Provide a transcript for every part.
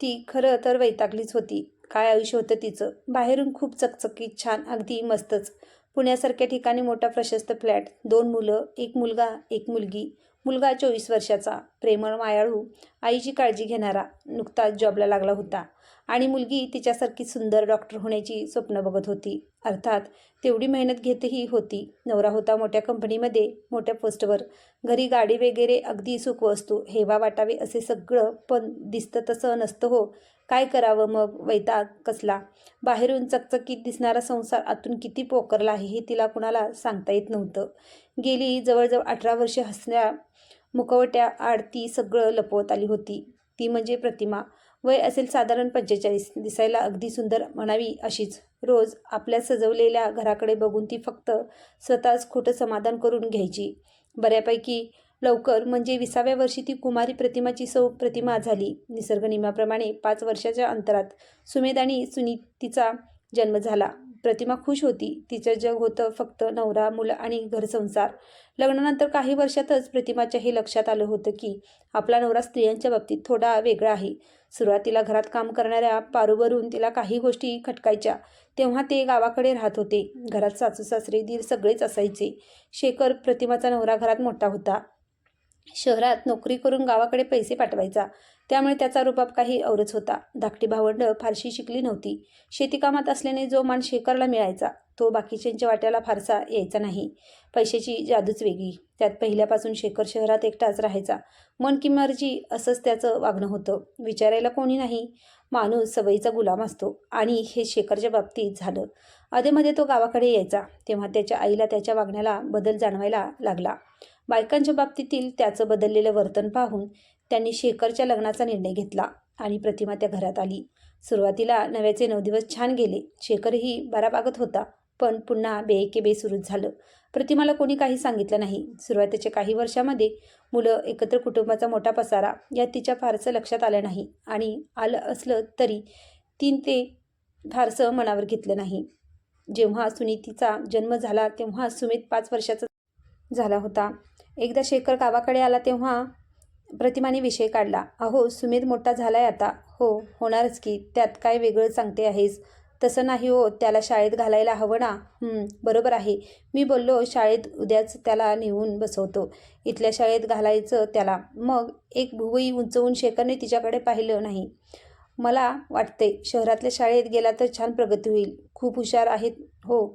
ती खरं तर वैतागलीच होती. काय आयुष्य होतं तिचं? बाहेरून खूप चकचकीत छान अगदी मस्तच. पुण्यासारख्या ठिकाणी मोठा प्रशस्त फ्लॅट दोन मुलं एक मुलगा एक मुलगी. मुलगा चोवीस वर्षाचा प्रेमळ मायाळू. आईची काळजी घेणारा नुकताच जॉबला लागला होता. आणि मुलगी तिच्यासारखी सुंदर डॉक्टर होण्याची स्वप्न बघत होती. अर्थात तेवढी मेहनत घेतही होती. नवरा होता मोठ्या कंपनीमध्ये मोठ्या पोस्टवर. घरी गाडी वगैरे अगदी सुख असतो हेवा वाटावे असे सगळं पण दिसतं तसं नसतं हो. काय करावं मग? वैताग कसला? बाहेरून चकचकीत दिसणारा संसार आतून किती पोकरला आहे हे तिला कुणाला सांगता येत नव्हतं. गेली जवळजवळ अठरा वर्ष हसण्या मुखवट्या आड ती सगळं लपवत आली होती. ती म्हणजे प्रतिमा. वय असेल साधारण पंचेचाळीस. दिसायला अगदी सुंदर म्हणावी अशीच. रोज आपल्या सजवलेल्या घराकडे बघून ती फक्त स्वतःच खोटं समाधान करून घ्यायची. बऱ्यापैकी लवकर म्हणजे विसाव्या वर्षी ती कुमारी प्रतिमाची सौ प्रतिमा झाली. निसर्गनियमाप्रमाणे पाच वर्षाच्या अंतरात सुमेध आणि सुनीतीचा जन्म झाला. प्रतिमा खुश होती. तिचं जग होतं फक्त नवरा मुलं आणि घरसंसार. लग्नानंतर काही वर्षातच प्रतिमाच्या हे लक्षात आलं होतं की आपला नवरा स्त्रियांच्या बाबतीत थोडा वेगळा आहे. सुरुवातीला घरात काम करणाऱ्या पारूवरून तिला काही गोष्टी खटकायच्या. तेव्हा ते गावाकडे राहत होते. घरात सासू सासरे दीर सगळेच असायचे. शेखर प्रतिमाचा नवरा घरात मोठा होता. शहरात नोकरी करून गावाकडे पैसे पाठवायचा. त्यामुळे त्याचा रुबाब काही औरच होता. धाकटी भावंड फारशी शिकली नव्हती. शेतीकामात असल्याने जो मान शेखरला मिळायचा तो बाकीच्यांच्या वाट्याला फारसा यायचा नाही. पैशाची जादूच वेगळी. त्यात पहिल्यापासून शेखर शहरात एकटाच राहायचा. मन की मर्जी असंच त्याचं वागणं होतं. विचारायला कोणी नाही. माणूस सवयीचा गुलाम असतो. आणि हे शेखरच्या बाबतीत झालं. अधेमध्ये तो गावाकडे यायचा. तेव्हा त्याच्या आईला त्याच्या वागण्याला बदल जाणवायला लागला. बायकांच्या बाबतीतील त्याचं बदललेलं वर्तन पाहून त्यांनी शेखरच्या लग्नाचा निर्णय घेतला आणि प्रतिमा त्या घरात आली. सुरुवातीला नव्याचे नऊ दिवस छान गेले. शेखरही बारा बागत होता पण पुन्हा बेके बे सुरूच झालं. प्रतिमाला कोणी काही सांगितलं नाही. सुरुवातीच्या काही वर्षामध्ये मुलं एकत्र कुटुंबाचा मोठा पसारा यात तिच्या फारसं लक्षात आलं नाही आणि आलं असलं तरी तीन ते फारसं मनावर घेतलं नाही. जेव्हा सुनीतीचा जन्म झाला तेव्हा सुमित पाच वर्षाचा झाला होता. एकदा शेखर गावाकडे आला तेव्हा प्रतिमाने विषय काढला. अहो सुमित मोठा झालाय आता. हो होणारच की. त्यात काय वेगळं सांगते आहेस? तसं नाही हो त्याला शाळेत घालायला हवं ना. बरोबर आहे. मी बोललो शाळेत उद्याच त्याला नेऊन बसवतो. इथल्या शाळेत घालायचं त्याला. मग एक भुवई उंचवून शेखरने तिच्याकडे पाहिलं नाही. मला वाटते शहरातल्या शाळेत गेला तर छान प्रगती होईल. खूप हुशार आहेत. हो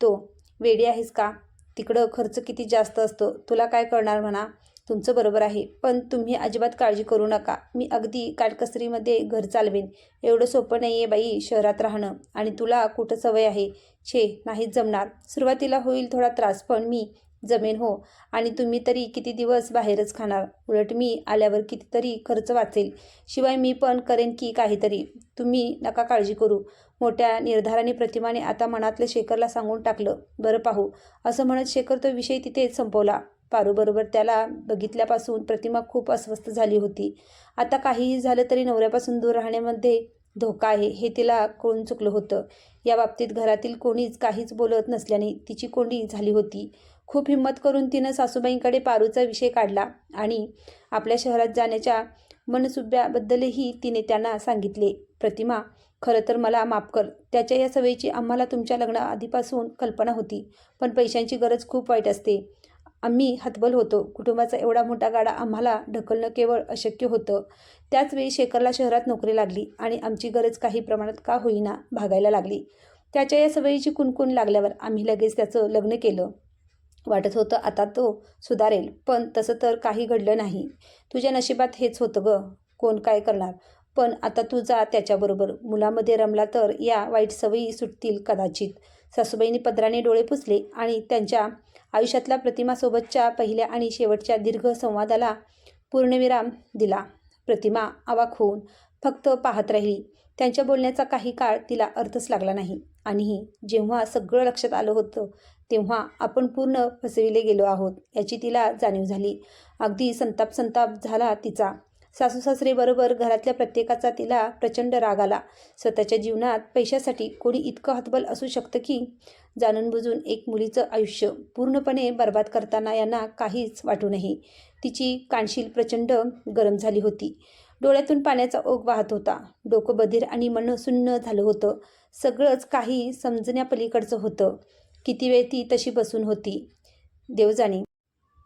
तो. वेडी आहेस का? तिकडं खर्च किती जास्त असतो तुला काय करणार म्हणा. तुमचं बरोबर आहे पण तुम्ही अजिबात काळजी करू नका. मी अगदी काटकसरीमध्ये घर चालवेन. एवढं सोपं नाही आहे बाई शहरात राहणं. आणि तुला कुठं सवय आहे? छे नाहीच जमणार. सुरुवातीला होईल थोडा त्रास पण मी जमेन हो. आणि तुम्ही तरी किती दिवस बाहेरच खाणार? उलट मी आल्यावर कितीतरी खर्च वाचेल. शिवाय मी पण करेन की काहीतरी. तुम्ही नका काळजी करू. मोठ्या निर्धाराने प्रतिमाने आता मनातलं शेखरला सांगून टाकलं बरं पाहू. असं म्हणत शेखर तो विषय तिथेच संपवला. पारूबरोबर त्याला बघितल्यापासून प्रतिमा खूप अस्वस्थ झाली होती. आता काहीही झालं तरी नवऱ्यापासून दूर राहण्यामध्ये धोका आहे हे तिला कळून चुकलं होतं. या बाबतीत घरातील कोणीच काहीच बोलत नसल्याने तिची कोंडी झाली होती. खूप हिंमत करून तिनं सासूबाईंकडे पारूचा विषय काढला आणि आपल्या शहरात जाण्याच्या मनसुब्याबद्दलही तिने त्यांना सांगितले. प्रतिमा खरं तर मला माफ कर. त्याच्या या सवयीची आम्हाला तुमच्या लग्नाआधीपासून कल्पना होती पण पैशांची गरज खूप वाईट असते. आम्ही हतबल होतो. कुटुंबाचा एवढा मोठा गाडा आम्हाला ढकलणं केवळ अशक्य होतं. त्याचवेळी शेखरला शहरात नोकरी लागली आणि आमची गरज काही प्रमाणात का होईना भागायला लागली. त्याच्या या सवयीची कुणकुण लागल्यावर आम्ही लगेच त्याचं लग्न केलं. वाटत होतं आता तो सुधारेल पण तसं तर काही घडलं नाही. तुझ्या नशिबात हेच होतं ग. कोण काय करणार? पण आता तू जा त्याच्याबरोबर. मुलामध्ये रमला तर या वाईट सवयी सुटतील कदाचित. सासूबाईंनी पदराने डोळे पुसले आणि त्यांच्या आयुष्यातल्या प्रतिमासोबतच्या पहिल्या आणि शेवटच्या दीर्घ संवादाला पूर्णविराम दिला. प्रतिमा अवाक होऊन फक्त पाहत राहिली. त्यांच्या बोलण्याचा काही काळ तिला अर्थच लागला नाही. आणि जेव्हा सगळं लक्षात आलं होतं तेव्हा आपण पूर्ण फसविले गेलो आहोत याची तिला जाणीव झाली. अगदी संताप संताप झाला तिचा. सासू सासरेबरोबर घरातल्या प्रत्येकाचा तिला प्रचंड राग आला. स्वतःच्या जीवनात पैशासाठी कोणी इतकं हतबल असू शकतं की जाणून बुजून एक मुलीचं आयुष्य पूर्णपणे बर्बाद करताना यांना काहीच वाटू नये. तिची कानशील प्रचंड गरम झाली होती. डोळ्यातून पाण्याचा ओघ वाहत होता. डोकं बधीर आणि मन सुन्न झालं होतं. सगळंच काही समजण्यापलीकडचं होतं. किती वेळ ती तशी बसून होती. देवजाणी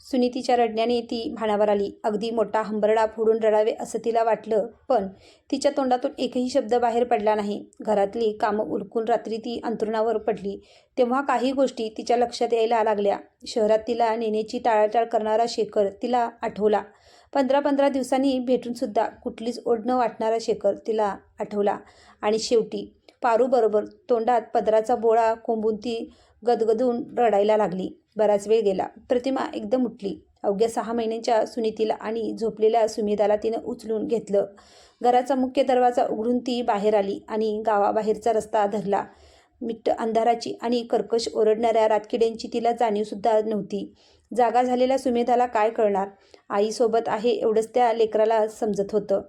सुनीतीच्या रडण्याने ती भाणावर आली. अगदी मोठा हंबरडा फोडून रडावे असं तिला वाटलं पण तिच्या तोंडातून एकही शब्द बाहेर पडला नाही. घरातली कामं उरकून रात्री ती अंथरुणावर पडली. तेव्हा काही गोष्टी तिच्या लक्षात यायला लागल्या. शहरात तिला नेण्याची टाळाटाळ करणारा शेखर तिला आठवला. पंधरा पंधरा दिवसांनी भेटूनसुद्धा कुठलीच ओढ न वाटणारा शेखर तिला आठवला. आणि शेवटी पारूबरोबर तोंडात पदराचा बोळा कोंबून ती गदगदून रडायला लागली. बराच वेळ गेला. प्रतिमा एकदम उठली. अवघ्या सहा महिन्यांच्या सुनीतीला आणि झोपलेल्या सुमेधाला तिनं उचलून घेतलं. घराचा मुख्य दरवाजा उघडून ती बाहेर आली आणि गावाबाहेरचा रस्ता धरला. मिट्ट अंधाराची आणि कर्कश ओरडणाऱ्या रातकिड्यांची तिला जाणीवसुद्धा नव्हती. जागा झालेल्या सुमेधाला काय कळणार? आईसोबत आहे एवढंच त्या लेकराला समजत होतं.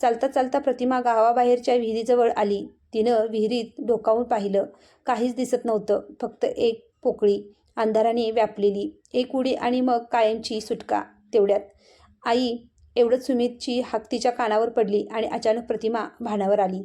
चालता चालता प्रतिमा गावाबाहेरच्या विहिरीजवळ आली. तिनं विहिरीत डोकावून पाहिलं. काहीच दिसत नव्हतं. फक्त एक पोकळी. अंधाराने व्यापलेली. एक उडी आणि मग कायमची सुटका तेवढ्यात. आई एवढंच सुमितची हाक तिच्या कानावर पडली आणि अचानक प्रतिमा भानावर आली.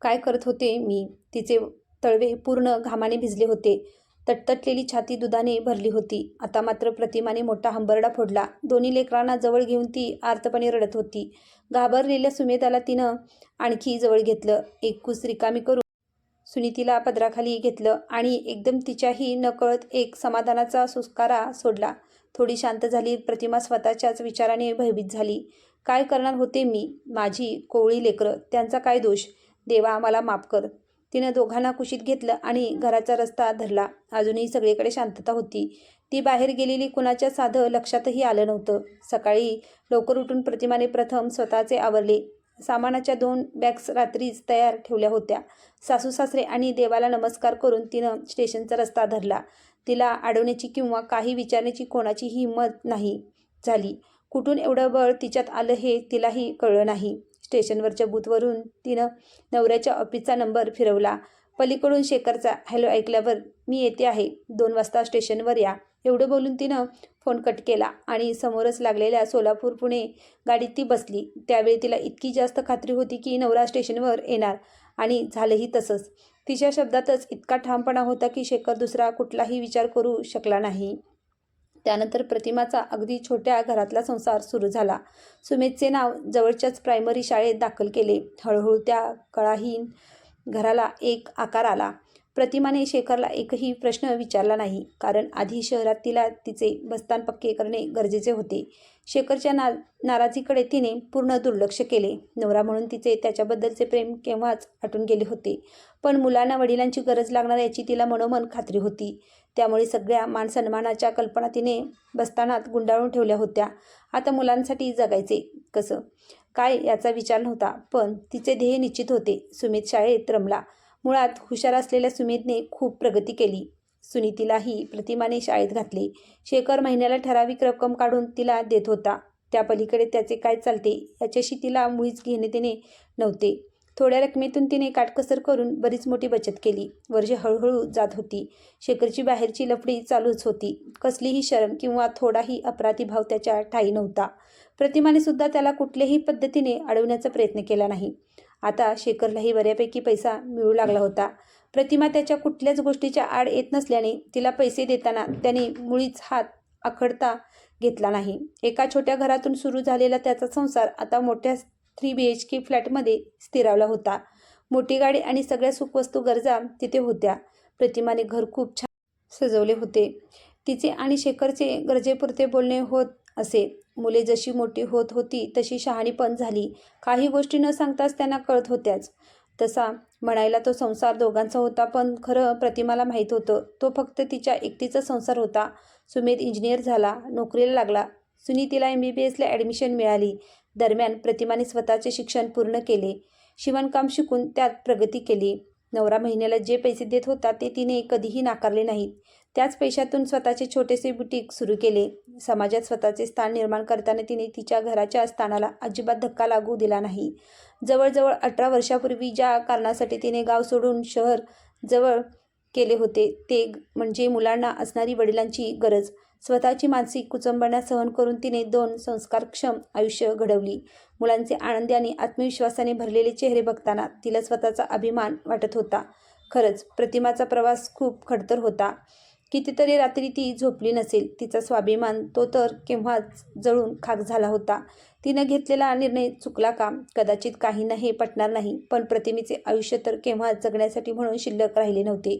काय करत होते मी? तिचे तळवे पूर्ण घामाने भिजले होते. तटतटलेली छाती दुधाने भरली होती. आता मात्र प्रतिमाने मोठा हंबरडा फोडला. दोन्ही लेकरांना जवळ घेऊन ती आर्तपणे रडत होती. घाबरलेल्या सुमेधाला तिनं आणखी जवळ घेतलं. एक कुस रिकामी करून सुनीतीला पदराखाली घेतलं आणि एकदम तिच्याही नकळत एक समाधानाचा सुस्कारा सोडला. थोडी शांत झाली प्रतिमा स्वतःच्याच विचाराने भयभीत झाली. काय करणार होते मी? माझी कोवळी लेकरं त्यांचा काय दोष? देवा मला माफ कर. तिनं दोघांना कुशीत घेतलं आणि घराचा रस्ता धरला. अजूनही सगळीकडे शांतता होती. ती बाहेर गेलेली कुणाच्या साधं लक्षातही आलं नव्हतं. सकाळी लवकर उठून प्रतिमाने प्रथम स्वतःचे आवरले. सामानाच्या दोन बॅग्स रात्रीच तयार ठेवल्या होत्या. सासू सासरे आणि देवाला नमस्कार करून तिनं स्टेशनचा रस्ता धरला. तिला अडवण्याची किंवा काही विचारण्याची कोणाची हिंमत नाही झाली. कुठून एवढं बळ तिच्यात आलं हे तिलाही कळलं नाही. स्टेशनवरच्या बूथवरून तिनं नवऱ्याच्या ऑफिसचा नंबर फिरवला. पलीकडून शेखरचा हॅलो ऐकल्यावर मी येते आहे. दोन वाजता स्टेशनवर या. एवढं बोलून तिनं फोन कट केला आणि समोरच लागलेल्या सोलापूर पुणे गाडीत ती बसली. त्यावेळी तिला इतकी जास्त खात्री होती की नवरा स्टेशनवर येणार आणि झालंही तसंच. तिच्या शब्दातच इतका ठामपणा होता की शेखर दुसरा कुठलाही विचार करू शकला नाही. त्यानंतर प्रतिमाचा अगदी छोट्या घरातला संसार सुरू झाला. सुमेधचे नाव जवळच्याच प्रायमरी शाळेत दाखल केले. हळूहळू त्या कळाहीन घराला एक आकार आला. प्रतिमाने शेखरला एकही प्रश्न विचारला नाही. कारण आधी शहरात तिला तिचे बस्तान पक्के करणे गरजेचे होते. शेखरच्या ना नाराजीकडे तिने पूर्ण दुर्लक्ष केले. नवरा म्हणून तिचे त्याच्याबद्दलचे प्रेम केव्हाच आटून गेले होते. पण मुलांना वडिलांची गरज लागणार याची तिला मनोमन खात्री होती. त्यामुळे सगळ्या मानसन्मानाच्या कल्पना तिने बस्तानात गुंडाळून ठेवल्या होत्या. आता मुलांसाठी जगायचे कसं? काय याचा विचार नव्हता. पण तिचे ध्येय निश्चित होते. सुमित शाळेत रमला. मुळात हुशार असलेल्या सुमितने खूप प्रगती केली. सुनीतीलाही प्रतिमाने शाळेत घातले. शेखर महिन्याला ठराविक रक्कम काढून तिला देत होता. त्या पलीकडे त्याचे काय चालते याच्याशी तिला मुळीच घेणे देणे नव्हते. थोड्या रकमेतून तिने काटकसर करून बरीच मोठी बचत केली. वर्षे हळूहळू जात होती. शेखरची बाहेरची लफडी चालूच होती. कसलीही शरम किंवा थोडाही अपराधी भाव त्याच्या ठाई नव्हता. प्रतिमाने सुद्धा त्याला कुठल्याही पद्धतीने अडवण्याचा प्रयत्न केला नाही. आता शेखरलाही बऱ्यापैकी पैसा मिळू लागला होता. प्रतिमा त्याच्या कुठल्याच गोष्टीच्या आड येत नसल्याने तिला पैसे देताना त्याने मुळीच हात आखडता घेतला नाही. एका छोट्या घरातून सुरू झालेला त्याचा संसार आता मोठ्या थ्री बी एच के फ्लॅटमध्ये स्थिरावला होता. मोठी गाडी आणि सगळ्या सुखवस्तू गरजा तिथे होत्या. प्रतिमाने घर खूप छान सजवले होते. तिचे आणि शेखरचे गरजेपुरते बोलणे होत असे. मुले जशी मोठी होत होती तशी शहाणी पण झाली. काही गोष्टी न सांगताच त्यांना कळत होत्याच. तसा म्हणायला तो संसार दोघांचा होता पण खरं प्रतिमाला माहीत होतं. तो फक्त तिच्या एकटीचा संसार होता. सुमेध इंजिनियर झाला नोकरीला लागला. सुनीतीला एम बी बी एसला ॲडमिशन मिळाली. दरम्यान प्रतिमाने स्वतःचे शिक्षण पूर्ण केले. शिवणकाम शिकून त्यात प्रगती केली. नवरा महिन्याला जे पैसे देत होता ते तिने कधीही नाकारले नाहीत. त्याच पैशातून स्वतःचे छोटेसे बुटीक सुरू केले. समाजात स्वतःचे स्थान निर्माण करताना तिने तिच्या घराच्या स्थानाला अजिबात धक्का लागू दिला नाही. जवळजवळ अठरा वर्षापूर्वी ज्या कारणासाठी तिने गाव सोडून शहर जवळ केले होते ते म्हणजे मुलांना असणारी वडिलांची गरज. स्वतःची मानसिक कुचंबना सहन करून तिने दोन संस्कारक्षम आयुष्य घडवली. मुलांचे आनंदी आणि आत्मविश्वासाने भरलेले चेहरे बघताना तिला स्वतःचा अभिमान वाटत होता. खरंच प्रतिमाचा प्रवास खूप खडतर होता. कितीतरी रात्री ती झोपली नसेल तिचा स्वाभिमान तो तर केव्हाच जळून खाक झाला होता. तिनं घेतलेला निर्णय चुकला का? कदाचित काहींना हे पटणार नाही पण प्रतिमेचे आयुष्य तर केव्हाच जगण्यासाठी म्हणून शिल्लक राहिले नव्हते.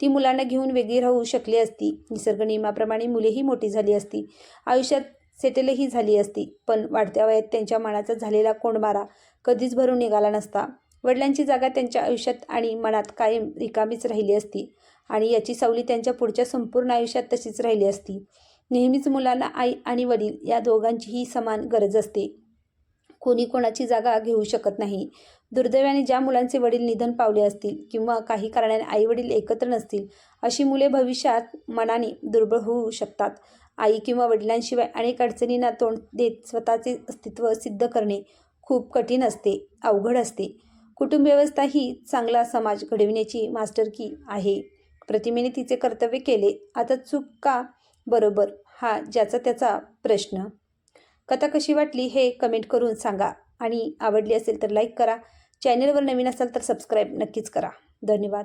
ती मुलांना घेऊन वेगळी राहू शकली असती. निसर्ग नियमाप्रमाणे मुलेही मोठी झाली असती. आयुष्यात सेटलही झाली असती पण वाढत्या वयात त्यांच्या मनाचा झालेला कोंडमारा कधीच भरून निघाला नसता. वडिलांची जागा त्यांच्या आयुष्यात आणि मनात कायम रिकामीच राहिली असती. आणि याची सावली त्यांच्या पुढच्या संपूर्ण आयुष्यात तशीच राहिली असती. नेहमीच मुलांना आई आणि वडील या दोघांचीही समान गरज असते. कोणी कोणाची जागा घेऊ शकत नाही. दुर्दैवाने ज्या मुलांचे वडील निधन पावले असतील किंवा काही कारणाने आईवडील एकत्र नसतील अशी मुले भविष्यात मनाने दुर्बळ होऊ शकतात. आई किंवा वडिलांशिवाय अनेक अडचणींना तोंड देत स्वतःचे अस्तित्व सिद्ध करणे खूप कठीण असते अवघड असते. कुटुंब व्यवस्था ही चांगला समाज घडविण्याची मास्टर की आहे. प्रतिमेने तिचे कर्तव्य केले. आता चूक का बरोबर? हा ज्याचा त्याचा प्रश्न. कथा कशी वाटली हे कमेंट करून सांगा. आणि आवडली असेल तर लाईक करा. चॅनलवर नवीन असाल तर सबस्क्राईब नक्कीच करा. धन्यवाद.